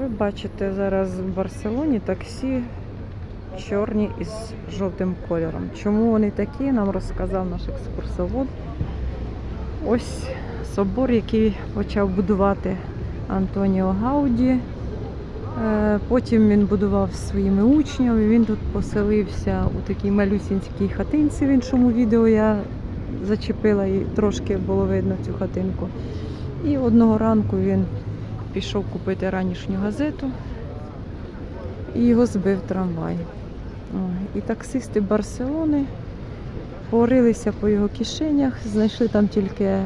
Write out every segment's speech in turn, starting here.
Ви бачите зараз в Барселоні таксі чорні із жовтим кольором. Чому вони такі, нам розказав наш екскурсовод. Ось собор, який почав будувати Антоніо Гауді. Е, Потім він будував своїми учнями. Він тут поселився у такій малюсінській хатинці. В іншому відео я зачепила і трошки було видно цю хатинку. І одного ранку він пішов купити ранішню газету і його збив трамвай. І таксисти Барселони порилися по його кишенях, знайшли там тільки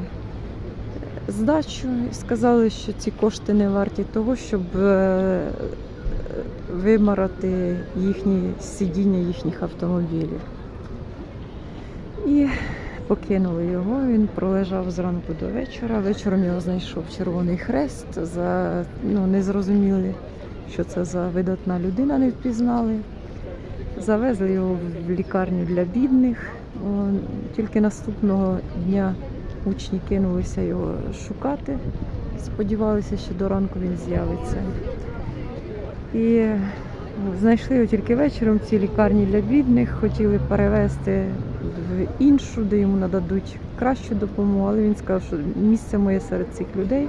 здачу і сказали, що ці кошти не варті того, щоб е, вимарати їхні сидіння їхніх автомобілів. І покинули його. Він пролежав зранку до вечора. Вечором його знайшов Червоний Хрест. За ну не зрозуміли, що це за видатна людина, не впізнали. Завезли його в лікарню для бідних. Тільки наступного дня учні кинулися його шукати. Сподівалися, що до ранку він з'явиться. І знайшли його тільки вечором в цій лікарні для бідних, хотіли перевезти в іншу, де йому нададуть кращу допомогу, але він сказав, що місце моє серед цих людей.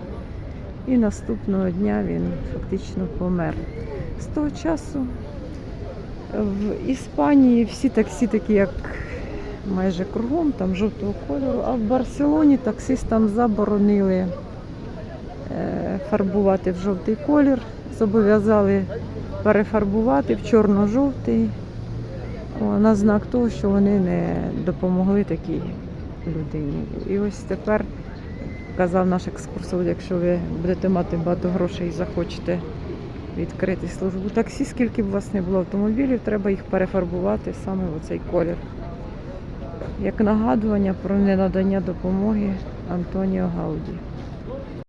І наступного дня він фактично помер. З того часу в Іспанії всі таксі такі, як майже кругом, там жовтого кольору, а в Барселоні таксистам заборонили е, фарбувати в жовтий колір, зобов'язали перефарбувати в чорно-жовтий. На знак того, що вони не допомогли такій людині. І ось тепер казав наш екскурсовод, якщо ви будете мати багато грошей і захочете відкрити службу таксі, скільки б у вас не було автомобілів, треба їх перефарбувати саме в цей колір. Як нагадування про ненадання допомоги Антоніо Гауді.